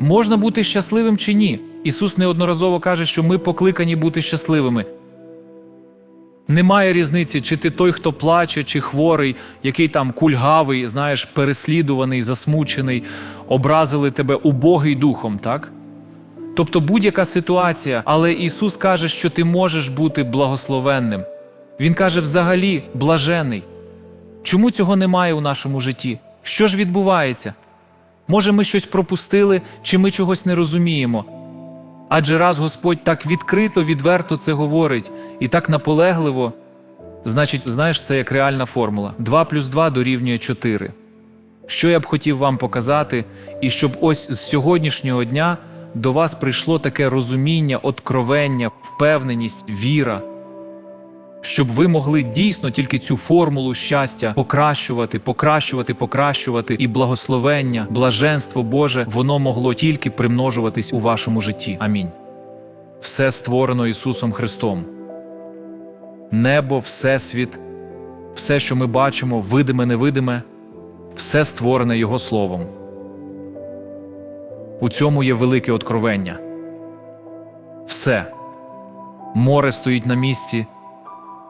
Можна бути щасливим чи ні? Ісус неодноразово каже, що ми покликані бути щасливими. Немає різниці, чи ти той, хто плаче, чи хворий, який там кульгавий, знаєш, переслідуваний, засмучений, образили тебе убогий духом, так? Тобто будь-яка ситуація, але Ісус каже, що ти можеш бути благословенним. Він каже, взагалі, блажений. Чому цього немає у нашому житті? Що ж відбувається? Може, ми щось пропустили, чи ми чогось не розуміємо. Адже раз Господь так відкрито, відверто це говорить і так наполегливо, значить, знаєш, це як реальна формула. 2 плюс 2 дорівнює 4. Що я б хотів вам показати, і щоб ось з сьогоднішнього дня до вас прийшло таке розуміння, откровення, впевненість, віра, щоб ви могли дійсно тільки цю формулу щастя покращувати, покращувати, покращувати, і благословення, блаженство Боже, воно могло тільки примножуватись у вашому житті. Амінь. Все створено Ісусом Христом. Небо, Всесвіт, все, що ми бачимо, видиме, невидиме, все створене Його Словом. У цьому є велике откровення. Все. Море стоїть на місці,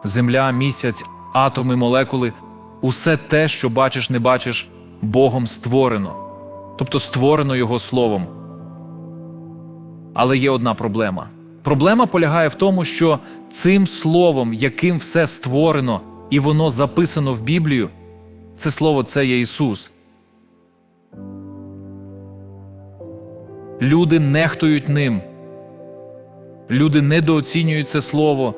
земля, місяць, атоми, молекули усе те, що бачиш, не бачиш, Богом створено, тобто створено Його Словом. Але є одна проблема. Проблема полягає в тому, що цим словом, яким все створено, і воно записано в Біблію, це слово це є Ісус. Люди нехтують ним. Люди недооцінюють це слово.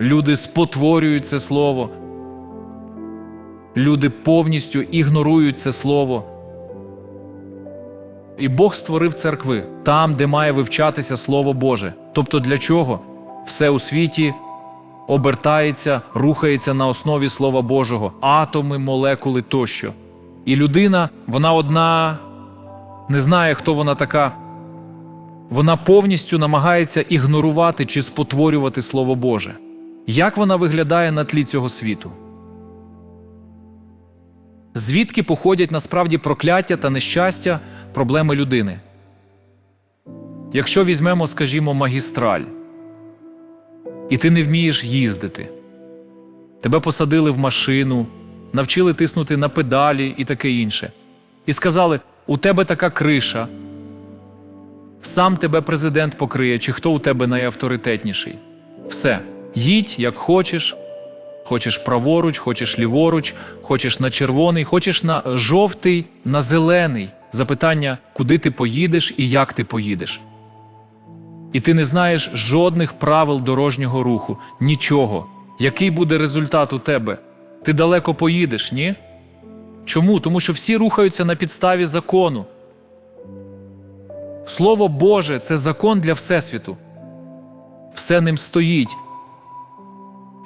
Люди спотворюють це слово. Люди повністю ігнорують це слово. І Бог створив церкви там, де має вивчатися Слово Боже. Тобто для чого? Все у світі обертається, рухається на основі Слова Божого, атоми, молекули тощо. І людина, вона одна не знає, хто вона така. Вона повністю намагається ігнорувати чи спотворювати Слово Боже. Як вона виглядає на тлі цього світу? Звідки походять насправді прокляття та нещастя, проблеми людини? Якщо візьмемо, скажімо, магістраль, і ти не вмієш їздити, тебе посадили в машину, навчили тиснути на педалі і таке інше, і сказали: у тебе така криша, сам тебе президент покриє, чи хто у тебе найавторитетніший. Все, їдь як хочеш. Хочеш праворуч, хочеш ліворуч, хочеш на червоний, хочеш на жовтий, на зелений. Запитання, куди ти поїдеш і як ти поїдеш. І ти не знаєш жодних правил дорожнього руху, нічого. Який буде результат у тебе? Ти далеко поїдеш, ні? Чому? Тому що всі рухаються на підставі закону. Слово Боже це закон для Всесвіту. Все ним стоїть.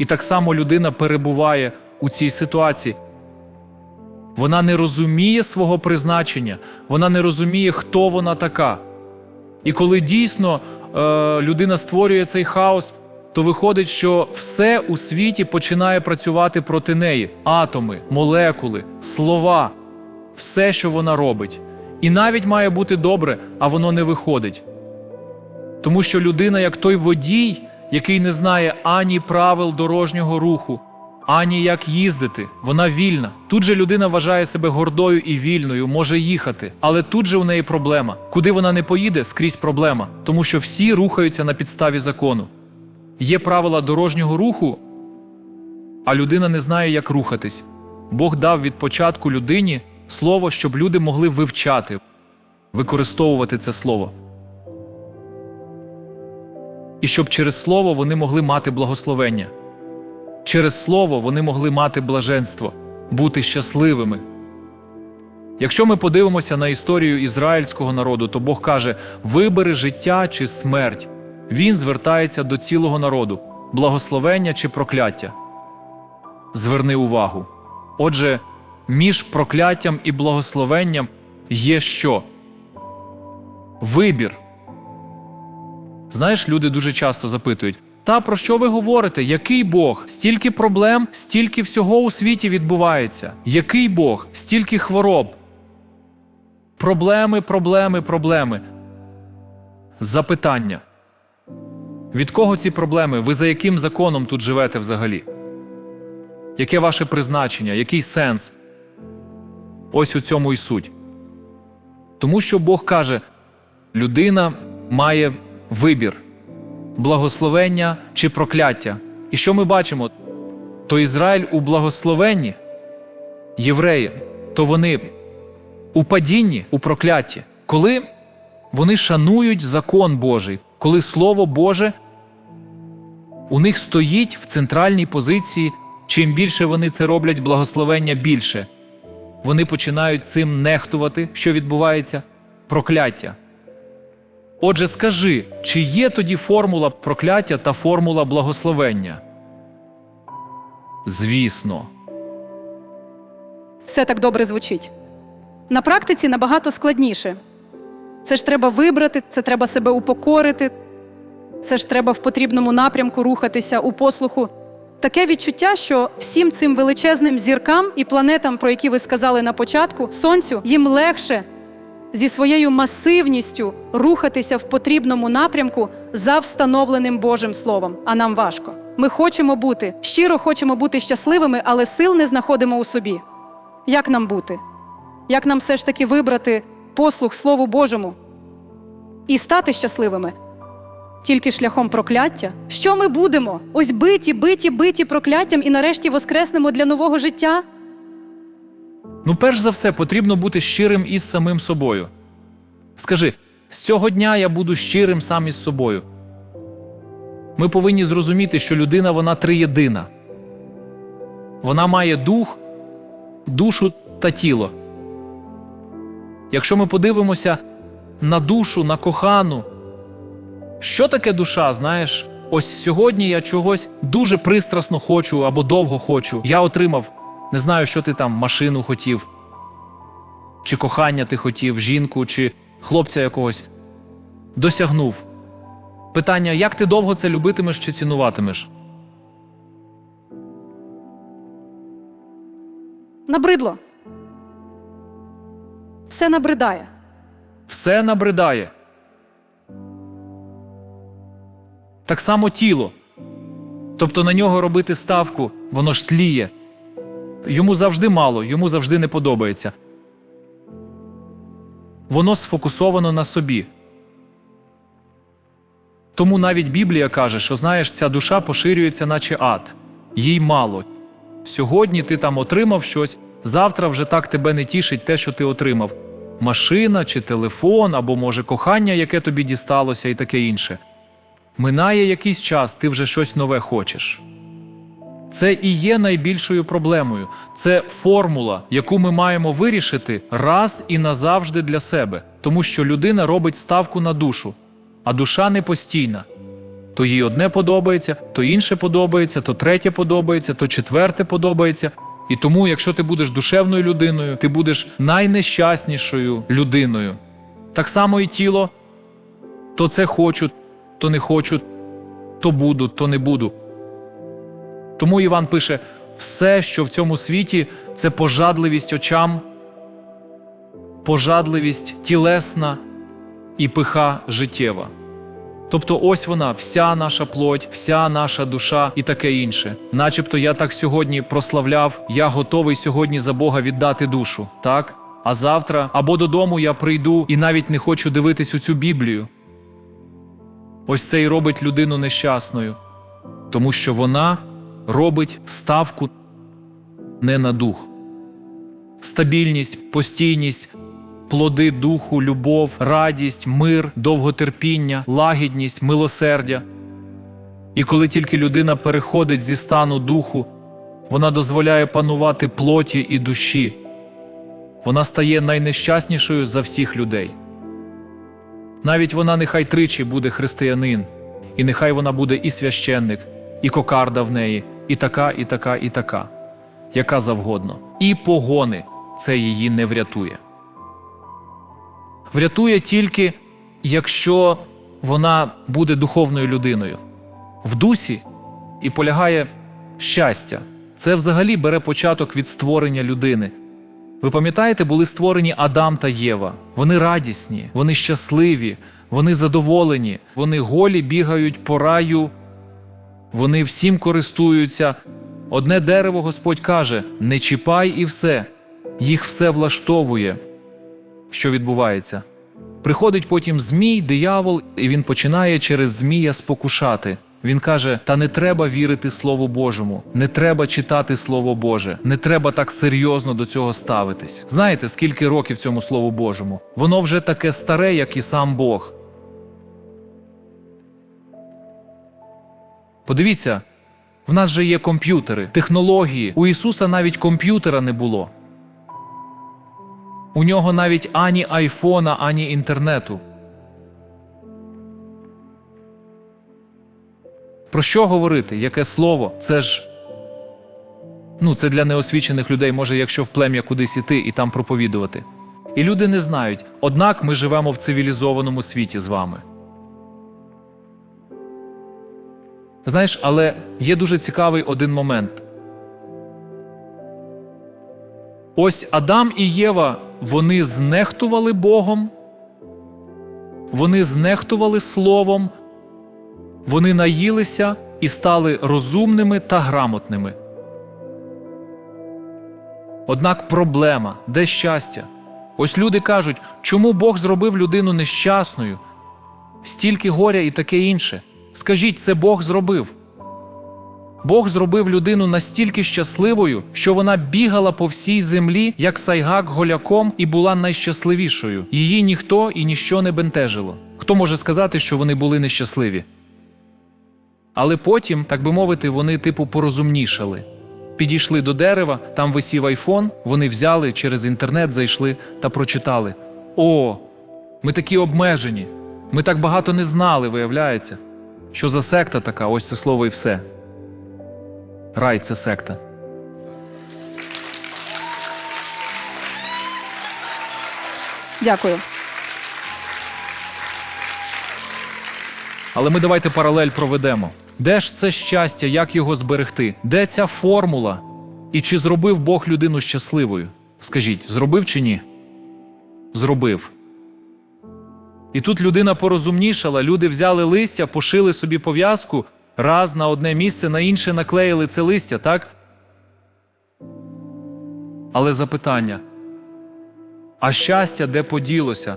І так само людина перебуває у цій ситуації. Вона не розуміє свого призначення, вона не розуміє, хто вона така. І коли дійсно е, людина створює цей хаос, то виходить, що все у світі починає працювати проти неї: атоми, молекули, слова, все, що вона робить. І навіть має бути добре, а воно не виходить. Тому що людина, як той водій, який не знає ані правил дорожнього руху, ані як їздити, вона вільна. Тут же людина вважає себе гордою і вільною, може їхати. Але тут же у неї проблема. Куди вона не поїде, скрізь проблема, тому що всі рухаються на підставі закону. Є правила дорожнього руху, а людина не знає, як рухатись. Бог дав від початку людині слово, щоб люди могли вивчати, використовувати це слово. І щоб через слово вони могли мати благословення. Через слово вони могли мати блаженство, бути щасливими. Якщо ми подивимося на історію ізраїльського народу, то Бог каже: вибери життя чи смерть. Він звертається до цілого народу, благословення чи прокляття. Зверни увагу. Отже, між прокляттям і благословенням є що? Вибір. Знаєш, люди дуже часто запитують: та про що ви говорите? Який Бог? Стільки проблем, стільки всього у світі відбувається. Який Бог? Стільки хвороб. Проблеми, проблеми, проблеми. Запитання. Від кого ці проблеми? Ви за яким законом тут живете взагалі? Яке ваше призначення? Який сенс? Ось у цьому і суть. Тому що Бог каже: людина має вибір благословення чи прокляття. І що ми бачимо? То Ізраїль у благословенні, євреї, то вони у падінні, у проклятті, коли вони шанують закон Божий, коли Слово Боже у них стоїть в центральній позиції, чим більше вони це роблять, благословення більше. Вони починають цим нехтувати, що відбувається, прокляття. Отже, скажи, чи є тоді формула прокляття та формула благословення? Звісно. все так добре звучить. На практиці набагато складніше. Це ж треба вибрати, це треба себе упокорити, це ж треба в потрібному напрямку рухатися у послуху. Таке відчуття, що всім цим величезним зіркам і планетам, про які ви сказали на початку, сонцю, їм легше зі своєю масивністю рухатися в потрібному напрямку за встановленим Божим Словом, а нам важко. Ми хочемо бути, щиро хочемо бути щасливими, але сил не знаходимо у собі. Як нам бути? Як нам все ж таки вибрати послух Слову Божому і стати щасливими? Тільки шляхом прокляття? Що ми будемо? Ось биті, биті, биті прокляттям і нарешті воскреснемо для нового життя? Ну, перш за все, потрібно бути щирим із самим собою. Скажи, з цього дня я буду щирим сам із собою. Ми повинні зрозуміти, що людина вона триєдина. Вона має дух, душу та тіло. Якщо ми подивимося на душу, на кохану, що таке душа, знаєш? Ось сьогодні я чогось дуже пристрасно хочу або довго хочу. Я отримав, не знаю, що ти там, машину хотів, чи кохання ти хотів, жінку, чи хлопця якогось. Досягнув. Питання: як ти довго це любитимеш чи цінуватимеш? Набридло. Все набридає. Все набридає. Так само тіло. Тобто на нього робити ставку, воно ж тліє. Йому завжди мало, йому завжди не подобається. Воно сфокусовано на собі. Тому навіть Біблія каже, що знаєш, ця душа поширюється, наче ад, їй мало. Сьогодні ти там отримав щось, завтра вже так тебе не тішить те, що ти отримав. Машина чи телефон, або, може, кохання, яке тобі дісталося, і таке інше. Минає якийсь час, ти вже щось нове хочеш. Це і є найбільшою проблемою. Це формула, яку ми маємо вирішити раз і назавжди для себе, тому що людина робить ставку на душу, а душа не постійна. То їй одне подобається, то інше подобається, то третє подобається, то четверте подобається. І тому, якщо ти будеш душевною людиною, ти будеш найнещаснішою людиною. Так само і тіло то це хочу, то не хочу, то буду, то не буду. Тому Іван пише: все, що в цьому світі, це пожадливість очам, пожадливість тілесна і пиха життєва. Тобто, ось вона, вся наша плоть, вся наша душа і таке інше. Начебто я так сьогодні прославляв, я готовий сьогодні за Бога віддати душу, так? А завтра або додому я прийду і навіть не хочу дивитись у цю Біблію. Ось це і робить людину нещасною, тому що вона робить ставку не на дух. Стабільність, постійність, плоди духу, любов, радість, мир, довготерпіння, лагідність, милосердя. І коли тільки людина переходить зі стану духу, вона дозволяє панувати плоті і душі. Вона стає найнещаснішою за всіх людей. Навіть вона нехай тричі буде християнин, і нехай вона буде і священник, і кокарда в неї, і така, і така, і така, яка завгодно. І погони це її не врятує. Врятує тільки, якщо вона буде духовною людиною. В дусі і полягає щастя. Це взагалі бере початок від створення людини. Ви пам'ятаєте, були створені Адам та Єва. Вони радісні, вони щасливі, вони задоволені, вони голі бігають по раю, вони всім користуються. Одне дерево Господь каже: не чіпай і все, їх все влаштовує. Що відбувається? Приходить потім Змій, диявол, і він починає через Змія спокушати. Він каже: Та не треба вірити Слову Божому, не треба читати Слово Боже, не треба так серйозно до цього ставитись. Знаєте, скільки років цьому Слову Божому? Воно вже таке старе, як і сам Бог. Подивіться, в нас же є комп'ютери, технології. У Ісуса навіть комп'ютера не було. У нього навіть ані айфона, ані інтернету. Про що говорити? Яке слово? Це ж. Ну, це для неосвічених людей, може, якщо в плем'я кудись іти і там проповідувати. І люди не знають. Однак ми живемо в цивілізованому світі з вами. Знаєш, але є дуже цікавий один момент. Ось Адам і Єва вони знехтували Богом, вони знехтували Словом, вони наїлися і стали розумними та грамотними. Однак проблема, де щастя? Ось люди кажуть, чому Бог зробив людину нещасною? Стільки горя і таке інше. Скажіть, це Бог зробив. Бог зробив людину настільки щасливою, що вона бігала по всій землі, як сайгак голяком, і була найщасливішою. Її ніхто і ніщо не бентежило. Хто може сказати, що вони були нещасливі? Але потім, так би мовити, вони типу порозумнішали. Підійшли до дерева, там висів айфон, вони взяли через інтернет, зайшли та прочитали: О, ми такі обмежені. Ми так багато не знали, виявляється. Що за секта така, ось це слово і все. Рай це секта. Дякую. Але ми давайте паралель проведемо. Де ж це щастя, як його зберегти? Де ця формула? І чи зробив Бог людину щасливою? Скажіть, зробив чи ні? Зробив. І тут людина порозумнішала, люди взяли листя, пошили собі пов'язку, раз на одне місце, на інше наклеїли це листя, так? Але запитання: а щастя де поділося?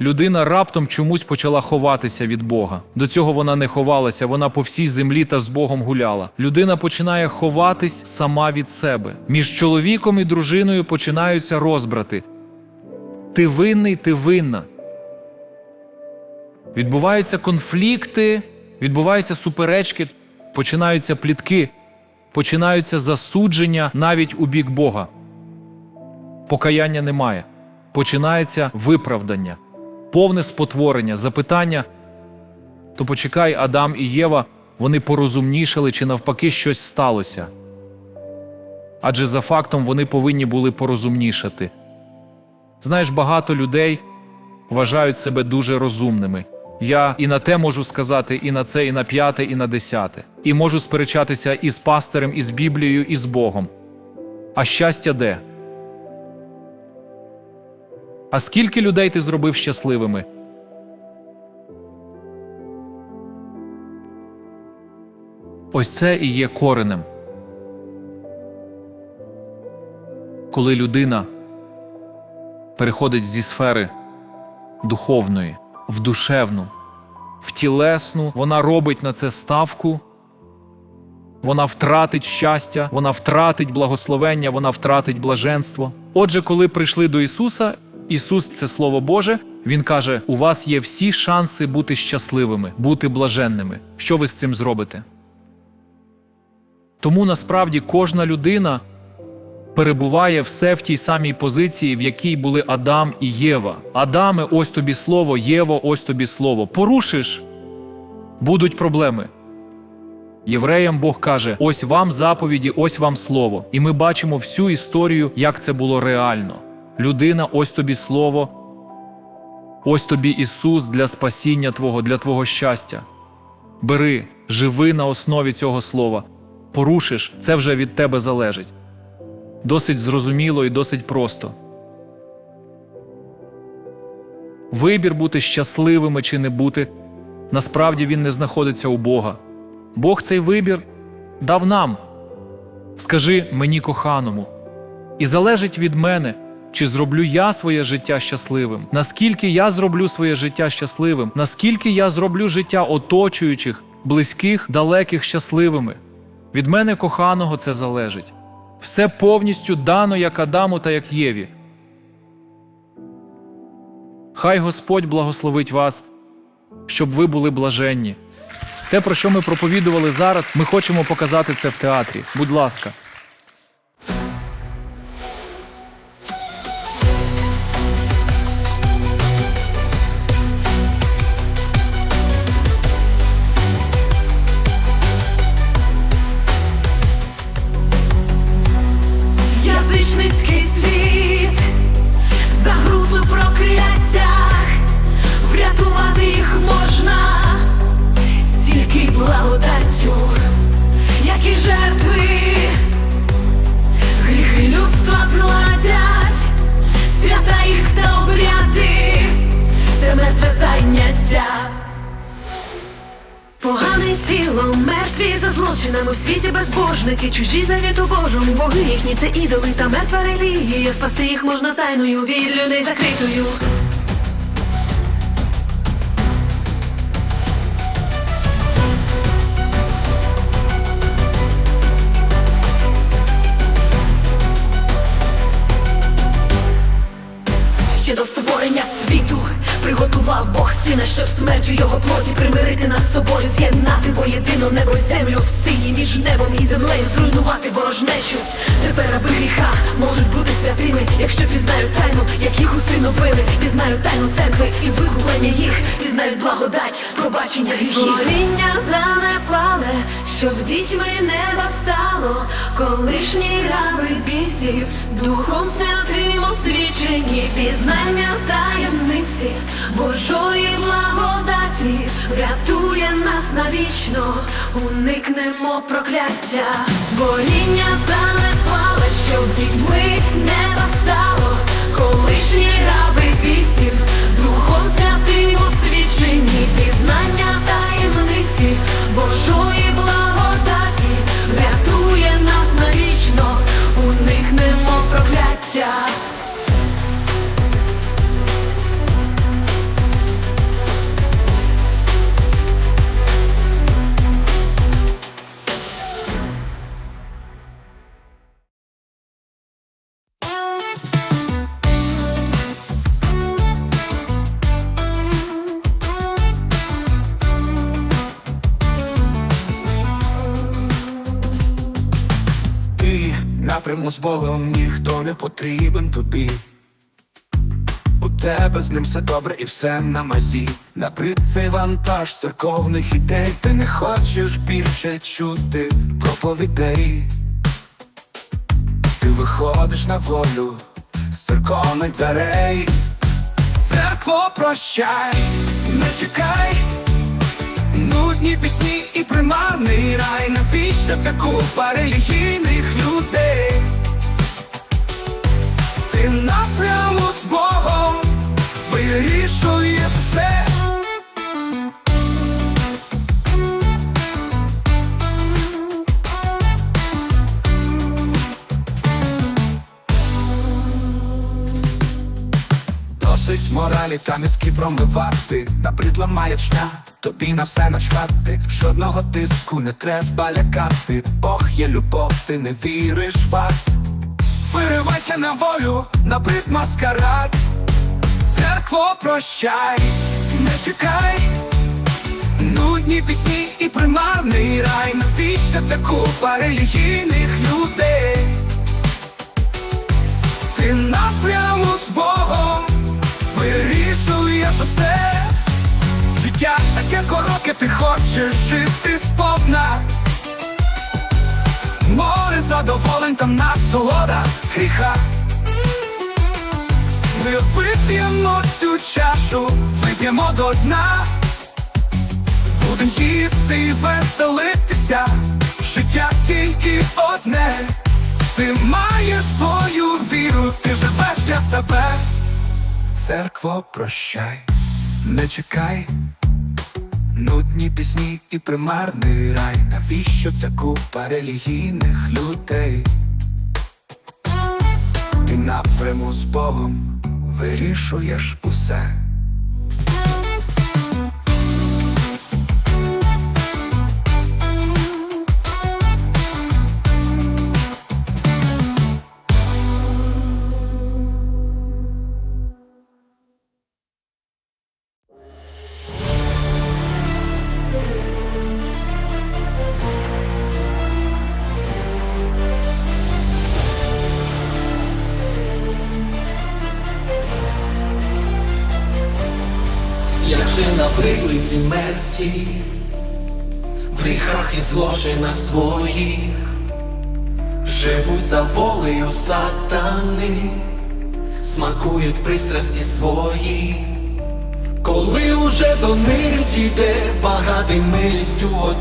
Людина раптом чомусь почала ховатися від Бога. До цього вона не ховалася, вона по всій землі та з Богом гуляла. Людина починає ховатись сама від себе. Між чоловіком і дружиною починаються розбрати. Ти винний, ти винна. Відбуваються конфлікти, відбуваються суперечки, починаються плітки, починаються засудження навіть у бік Бога. Покаяння немає. Починається виправдання, повне спотворення, запитання. То почекай, Адам і Єва, вони порозумнішали чи навпаки щось сталося. Адже за фактом вони повинні були порозумнішати. Знаєш, багато людей вважають себе дуже розумними. Я і на те можу сказати, і на це, і на п'яте, і на десяте. І можу сперечатися і з пастирем, і з Біблією, і з Богом. А щастя де? А скільки людей ти зробив щасливими? Ось це і є коренем. Коли людина переходить зі сфери духовної в душевну, в тілесну, вона робить на це ставку, вона втратить щастя, вона втратить благословення, вона втратить блаженство. Отже, коли прийшли до Ісуса, Ісус це Слово Боже, Він каже: у вас є всі шанси бути щасливими, бути блаженними. Що ви з цим зробите? Тому насправді кожна людина перебуває все в тій самій позиції, в якій були Адам і Єва. Адаме, ось тобі слово, Єво, ось тобі слово. Порушиш, будуть проблеми. Євреям Бог каже: ось вам заповіді, ось вам слово. І ми бачимо всю історію, як це було реально. Людина, ось тобі слово, ось тобі Ісус для спасіння Твого, для Твого щастя. Бери, живи на основі цього слова. Порушиш, це вже від тебе залежить. Досить зрозуміло і досить просто. Вибір бути щасливими чи не бути, насправді він не знаходиться у Бога. Бог цей вибір дав нам. Скажи мені коханому. І залежить від мене, чи зроблю я своє життя щасливим, наскільки я зроблю своє життя щасливим, наскільки я зроблю життя оточуючих, близьких, далеких щасливими. Від мене коханого це залежить. Все повністю дано як Адаму та як Єві. Хай Господь благословить вас, щоб ви були блаженні. Те, про що ми проповідували зараз, ми хочемо показати це в театрі. Будь ласка. Благодаттю, які жертви, гріхи людства згладять, свята їх та обряди, це мертве заняття. Погане тіло, мертві за злочинами в світі безбожники, чужі завіту Божому, боги їхні це ідоли та мертва релігія. Спасти їх можна тайною від людей закритою. Сина, щоб смертю його плоті примирити нас з собою, з'єднати воєдино небо й землю в сині між небом і землею, зруйнувати ворожнечу. Тепер аби гріха можуть бути святими, якщо пізнаю тайну, як їх усиновили, пізнаю тайну церкви і вигублення їх, пізнають благодать, пробачення гріхів. Творіння занепале, щоб дітьми неба стало, колишні раби бісів, духом святим освічені, пізнання таємниці, Божої благодаті, врятує нас навічно, уникнемо прокляття, творіння занепале, щоб дітьми неба стало, колишні раби бісів, духом освічені, пізнання таємниці, Божої благодаті, Богом ніхто не потрібен тобі. У тебе з ним все добре і все на мазі. Набрид цей вантаж церковних ідей. Ти не хочеш більше чути проповідей. Ти виходиш на волю з церковних дверей. Церкво прощай, не чекай. Нудні пісні і примарний рай, навіщо ця купа релігійних людей? Моралі та мізки промивати Набридла маячня, тобі на все начхати. Жодного тиску не треба лякати. Бог є любов, ти не віриш факт Виривайся на волю, набрид маскарад. Церкво прощай, не чекай. Нудні пісні і примарний рай. Навіщо ця купа релігійних людей? Ти напряму з Богом вирішуєш усе Життя таке коротке, ти хочеш жити сповна. Море задоволень там насолода гріха. Ми вип'ємо цю чашу, вип'ємо до дна. Будем їсти і веселитися, життя тільки одне. Ти маєш свою віру, ти живеш для себе. Церкво, прощай, не чекай. Нудні пісні і примарний рай. Навіщо ця купа релігійних людей? Ти напряму з Богом вирішуєш усе.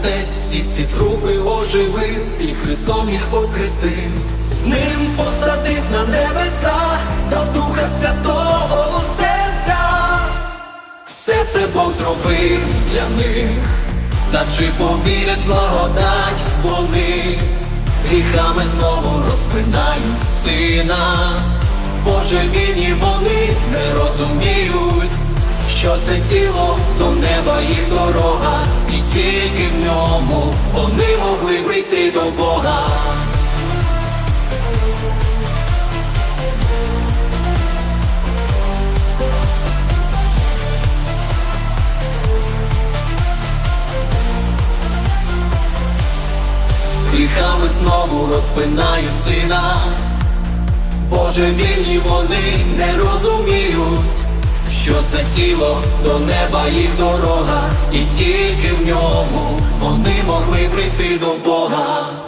Отець, всі ці трупи оживив, і Христом їх воскресив, з ним посадив на небеса, дав Духа Святого у серця. Все це Бог зробив для них, та чи повірять благодать вони, гріхами знову розпинають сина, Божевільні вони не розуміють, що це тіло до неба їх дорога, і тільки в ньому вони могли прийти до Бога. гріхами знову розпинають сина. Божевільні вони не розуміють, що це тіло до неба їх дорога, і тільки в ньому вони могли прийти до Бога.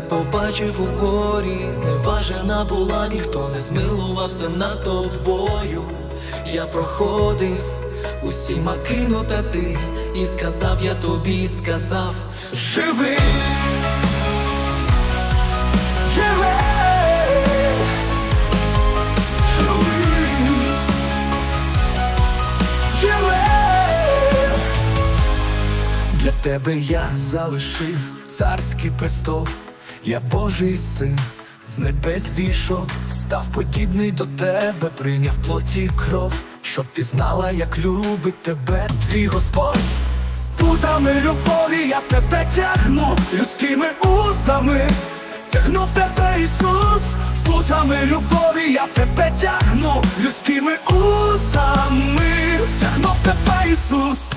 Побачив у горі, зневажена була, ніхто не змилувався над тобою. Я проходив, усіма кинута ти, і сказав я тобі, сказав. Живи. Для тебе я залишив царський престол, я Божий син, з небес зійшов, став подібний до тебе, прийняв плоті кров, щоб пізнала, як любить тебе твій Господь. Путами любові я тебе тягну, людськими узами, тягнув тебе Ісус, путами любові я тебе тягну, людськими узами, тягнув тебе Ісус.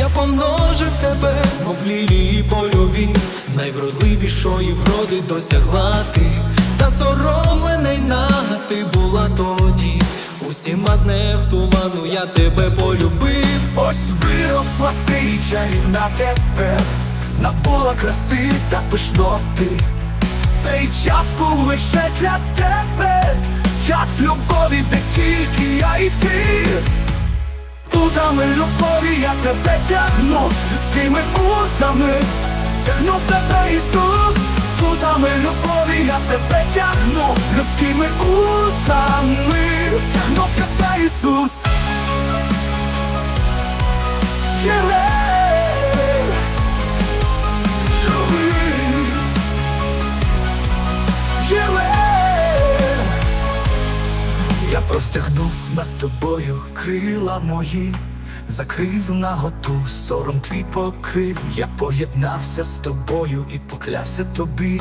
Я помножив тебе, мов лілії польові, найвродливішої вроди досягла ти, засоромлена й нага ти була тоді, усіма знехтувану я тебе полюбив. Ось виросла ти чарівна тепер, набула краси та пишноти. Цей час був лише для тебе, час любові, де тільки я і ти. Путами любові я тебе тягну, людськими узами, тягнув тебе Ісус, путами любові я тебе тягну, людськими узами, тягнув тебе Ісус. Живи, Я простягнув над тобою крила мої, закрив наготу, сором твій покрив, я поєднався з тобою і поклявся тобі,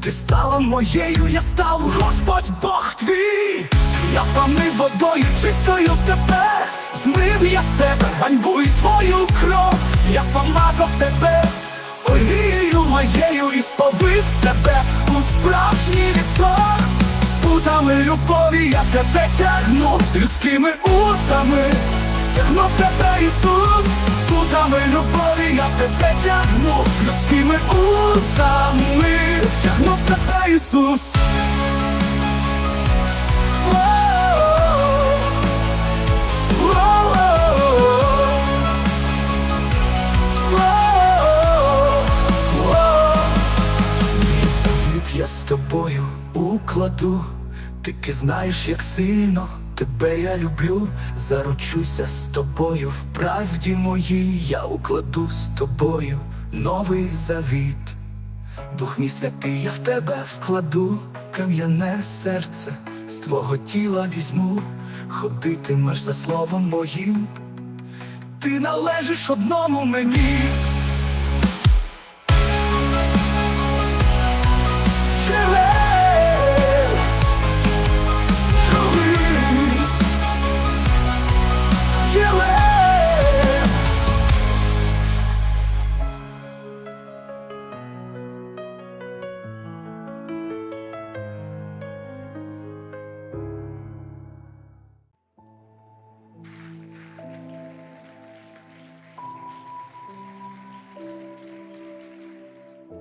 Ти стала моєю, я став. Господь Бог твій. Я помив водою чистою тепер, змив я з тебе ганьбу і твою кров, я помазав тебе олією моєю і сповив тебе у справжній відсот. Путами любові я тебе тягну людськими узами, тягнув тебе Ісус, путами любові я тебе тягну людськими узами, тягнув тебе Ісус. Я з тобою укладу, тільки знаєш, як сильно тебе я люблю, заручуся з тобою в правді моїй, я укладу з тобою новий завіт. Дух мій святий, я в тебе вкладу, кам'яне серце, з твого тіла візьму, ходитимеш за словом моїм, ти належиш одному мені.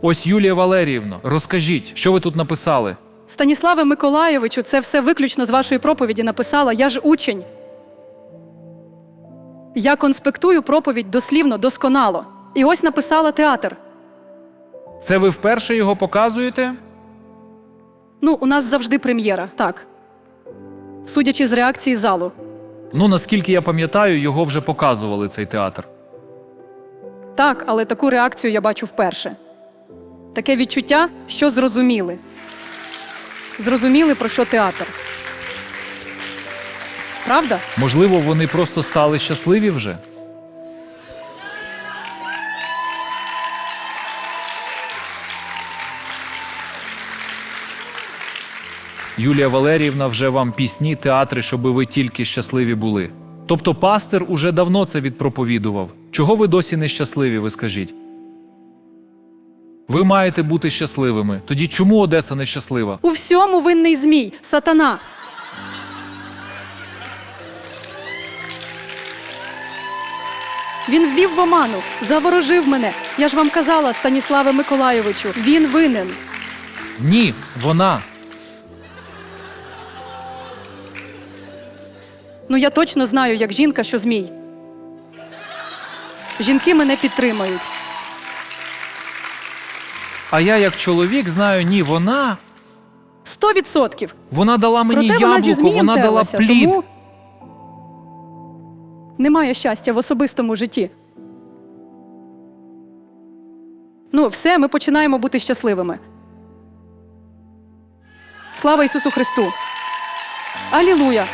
Ось Юлія Валеріївна, розкажіть, що ви тут написали? Станіславе Миколаєвичу, це все виключно з вашої проповіді написала. Я ж учень. Я конспектую проповідь дослівно, досконало. І ось написала театр. Це ви вперше його показуєте? Ну, у нас завжди прем'єра, так. Судячи з реакції залу. Ну, наскільки я пам'ятаю, його вже показували цей театр. Так, але таку реакцію я бачу вперше. Таке відчуття, що зрозуміли. Зрозуміли, про що театр. Правда? Можливо, вони просто стали щасливі вже? Юлія Валеріївна вже вам пісні, театри, щоби ви тільки щасливі були. Тобто пастир уже давно це відпроповідував. Чого ви досі не щасливі, ви скажіть? Ви маєте бути щасливими. Тоді чому Одеса не щаслива? У всьому винний змій, сатана. Він ввів в оману, заворожив мене. Я ж вам казала, Станіславе Миколайовичу, він винен. Ні, вона. Ну я точно знаю, як жінка, що змій. Жінки мене підтримають. А я, як чоловік, знаю, ні, вона. Сто відсотків. Вона дала мені Проте вона зі яблуко, змієм вона дала терлася, плід. тому немає щастя в особистому житті. Ну, все, ми починаємо бути щасливими. Слава Ісусу Христу! Алілуя!